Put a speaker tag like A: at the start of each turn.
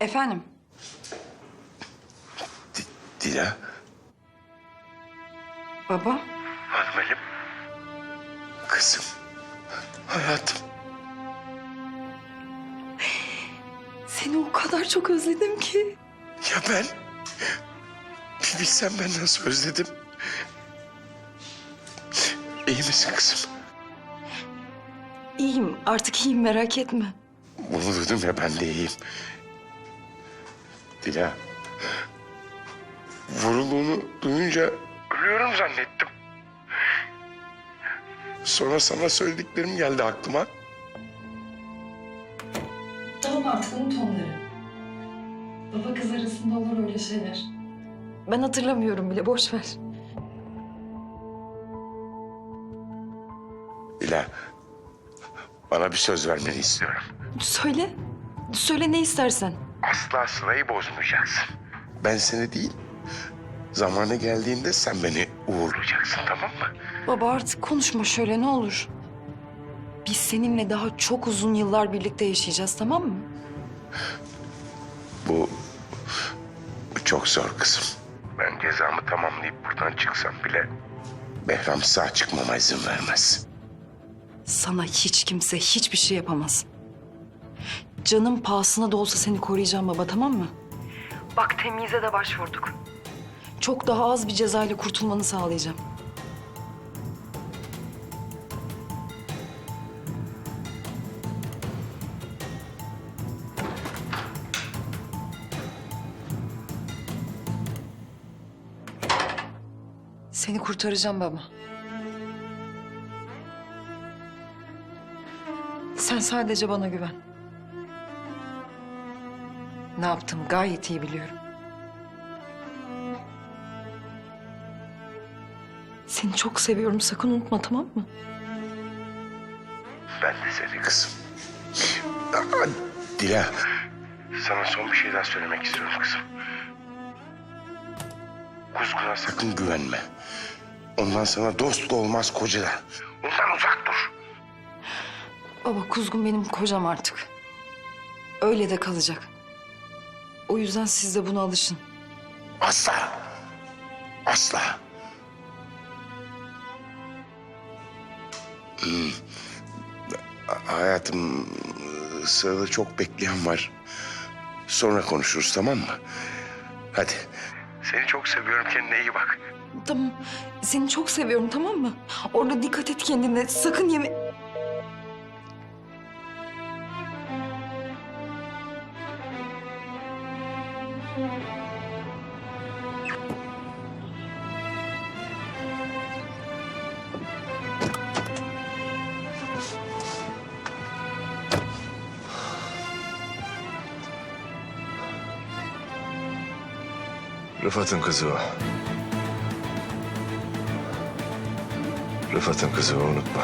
A: Efendim?
B: Di- Dila.
A: Baba?
B: Hanımelim. Kızım. Hayatım.
A: Seni o kadar çok özledim ki.
B: Ya ben? Bir bilsem ben nasıl özledim. İyi misin kızım?
A: İyiyim artık iyiyim merak etme.
B: Bunu duydum ya ben de iyiyim. Dila. Vurulduğunu duyunca ölüyorum zannettim. Sonra sana söylediklerim geldi aklıma.
A: Tamam artık unut onları. Baba kız arasında olur öyle şeyler. Ben hatırlamıyorum bile boş ver.
B: Dila. Bana bir söz vermeni istiyorum.
A: Söyle. Söyle ne istersen.
B: Asla sırayı bozmayacaksın. Ben seni değil, zamanı geldiğinde sen beni uğurlayacaksın tamam mı?
A: Baba artık konuşma şöyle ne olur. Biz seninle daha çok uzun yıllar birlikte yaşayacağız tamam mı?
B: Bu çok zor kızım. Ben cezamı tamamlayıp buradan çıksam bile Behram sağ çıkmama izin vermez.
A: Sana hiç kimse hiçbir şey yapamaz. Canım pahasına da olsa seni koruyacağım baba tamam mı? Bak temyize de başvurduk. Çok daha az bir cezayla kurtulmanı sağlayacağım. Seni kurtaracağım baba. Sen sadece bana güven. Ne yaptım gayet iyi biliyorum. Seni çok seviyorum sakın unutma tamam mı?
B: Ben de seni kızım. Aa, Dila. Sana son bir şey daha söylemek istiyorum kızım. Kuzgun'a sakın güvenme. Ondan sana dost da olmaz koca da. Ondan uzak dur.
A: Baba Kuzgun benim kocam artık. Öyle de kalacak. O yüzden siz de buna alışın.
B: Asla. Asla. Hmm. Hayatım sırada çok bekleyen var. Sonra konuşuruz tamam mı? Hadi. Seni çok seviyorum kendine iyi bak.
A: Tamam seni çok seviyorum tamam mı? Orada dikkat et kendine sakın yeme...
C: Rıfat'ın kızı o. Rıfat'ın kızı o unutma.